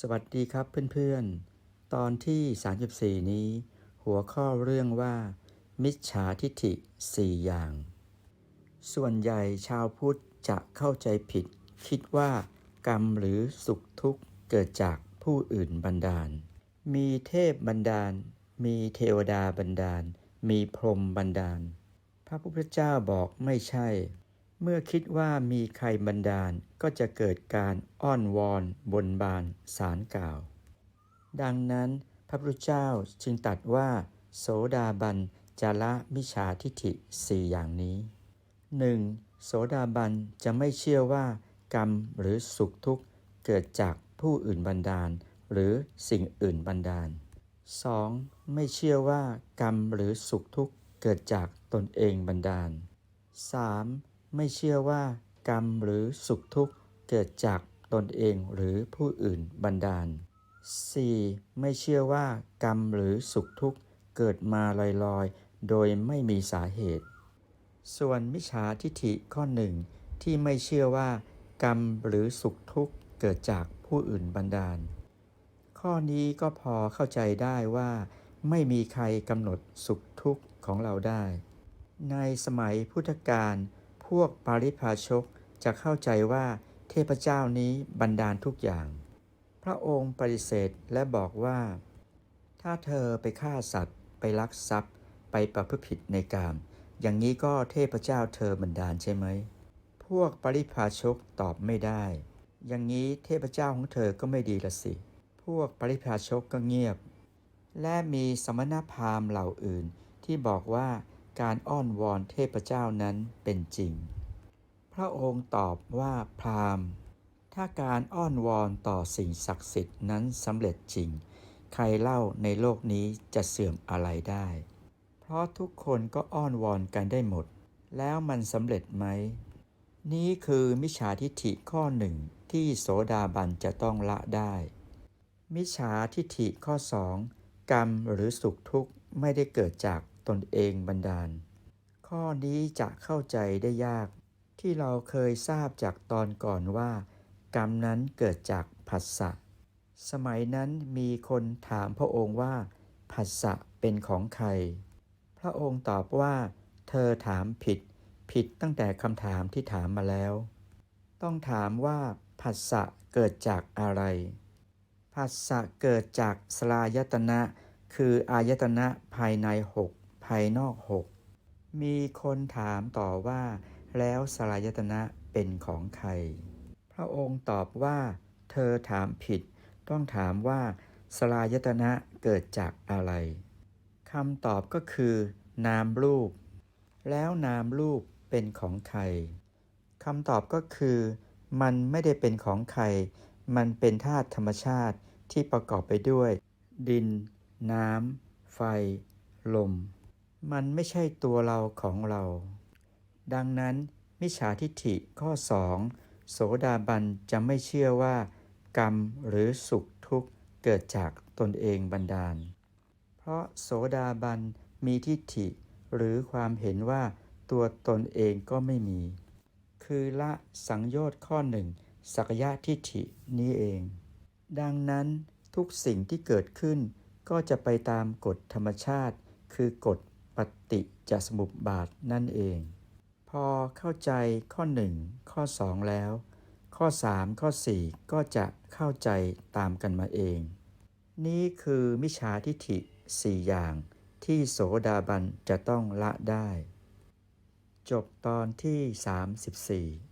สวัสดีครับเพื่อนๆ ตอนที่ 34 นี้ หัวข้อเรื่องว่า มิจฉาทิฐิ 4 อย่าง ส่วนใหญ่ชาวพุทธจะเข้าใจผิด คิดว่ากรรมหรือสุขทุกข์เกิดจากผู้อื่นบันดาล มีเทพบันดาล มีเทวดาบันดาล มีพรหมบันดาล พระพุทธเจ้าบอกไม่ใช่ เมื่อคิดว่ามีใครบันดาลก็จะเกิดการอ้อนวอนบนบานสารกล่าว ดังนั้นพระพุทธเจ้าจึงตัดว่า โสดาบันจะละมิจฉาทิฐิสี่อย่างนี้ 1. โสดาบันจะไม่เชื่อว่ากรรมหรือสุขทุกข์เกิดจากผู้อื่นบันดาล หรือสิ่งอื่นบันดาล 2. ไม่เชื่อว่ากรรมหรือสุขทุกข์เกิดจากตนเองบันดาล 3. ไม่เชื่อว่ากรรมหรือสุขทุกข์เกิดจากตนเองหรือผู้อื่นบันดาล 4. ไม่เชื่อว่ากรรมหรือสุขทุกข์เกิดมาลอยๆ โดยไม่มีสาเหตุ ส่วนมิจฉาทิฐิข้อหนึ่งที่ไม่เชื่อว่ากรรมหรือสุขทุกข์เกิดจากผู้อื่นบันดาล ข้อนี้ก็พอเข้าใจได้ว่า ไม่มีใครกำหนดสุขทุกข์ของเราได้ ในสมัยพุทธกาล วกปาริพาชกจะเข้าใจว่าเทพเจ้านี้บันดาลทุกอย่าง พระองค์ปฏิเสธและบอกว่า ถ้าเธอไปฆ่าสัตว์ ไปลักทรัพย์ ไปประพฤติผิดในกาม อย่างนี้ก็เทพเจ้าเธอบันดาลใช่ไหม พวกปริพาชกตอบไม่ได้ อย่างนี้เทพเจ้าของเธอก็ไม่ดีละสิ พวกปริพาชกก็เงียบ และมีสมณพราหมณ์เหล่าอื่นที่บอกว่า การอ้อนวอนเทพเจ้านั้นเป็นจริง พระองค์ตอบว่าพราหมณ์ ถ้าการอ้อนวอนต่อสิ่งศักดิ์สิทธิ์นั้นสำเร็จจริง ใครเล่าในโลกนี้จะเสื่อมอะไรได้ เพราะทุกคนก็อ้อนวอนกันได้หมด แล้วมันสำเร็จไหม นี่คือมิจฉาทิฐิข้อหนึ่งที่โสดาบันจะต้องละได้ มิจฉาทิฐิข้อสองกรรมหรือสุขทุกข์ไม่ได้เกิดจาก ตนเองบันดาล ข้อนี้จะเข้าใจได้ยาก ที่เราเคยทราบจากตอนก่อนว่า กรรมนั้นเกิดจากผัสสะ สมัยนั้นมีคนถามพระองค์ว่าผัสสะเป็นของใคร พระองค์ตอบว่า เธอถามผิด ผิดตั้งแต่คำถามที่ถามมาแล้ว ต้องถามว่าผัสสะเกิดจากอะไรผัสสะเกิดจากสลายตนะ คืออายตนะภายในหก ภายนอกหกมีคนถามต่อว่า แล้วสลายตนะเป็นของใคร พระองค์ตอบว่า เธอถามผิด ต้องถามว่า สลายตนะเกิดจากอะไรคำตอบก็คือ นามรูป แล้วนามรูปเป็นของใครคำตอบก็คือ มันไม่ได้เป็นของใคร มันเป็นธาตุธรรมชาติที่ประกอบไปด้วย ดิน น้ำ ไฟ ลม มันไม่ใช่ตัวเราของเรา ดังนั้น มิจฉาทิฏฐิข้อ 2 โสดาบันจะไม่เชื่อว่า กรรมหรือสุขทุกข์เกิดจากตนเองบันดาล เพราะโสดาบันมีทิฏฐิ หรือความเห็นว่าตัวตนเองก็ไม่มี คือละสังโยชน์ข้อหนึ่งสักยะทิฏฐินี้เอง ดังนั้นทุกสิ่งที่เกิดขึ้นก็จะไปตามกฎธรรมชาติ คือกฎ ปฏิจจสมุปบาทนั่นเอง พอเข้าใจข้อ 1 ข้อ 2 แล้ว ข้อ 3 ข้อ 4 ก็จะเข้าใจตามกันมาเอง นี่คือมิจฉาทิฐิ4อย่างที่โสดาบันจะต้องละได้ จบตอนที่ 34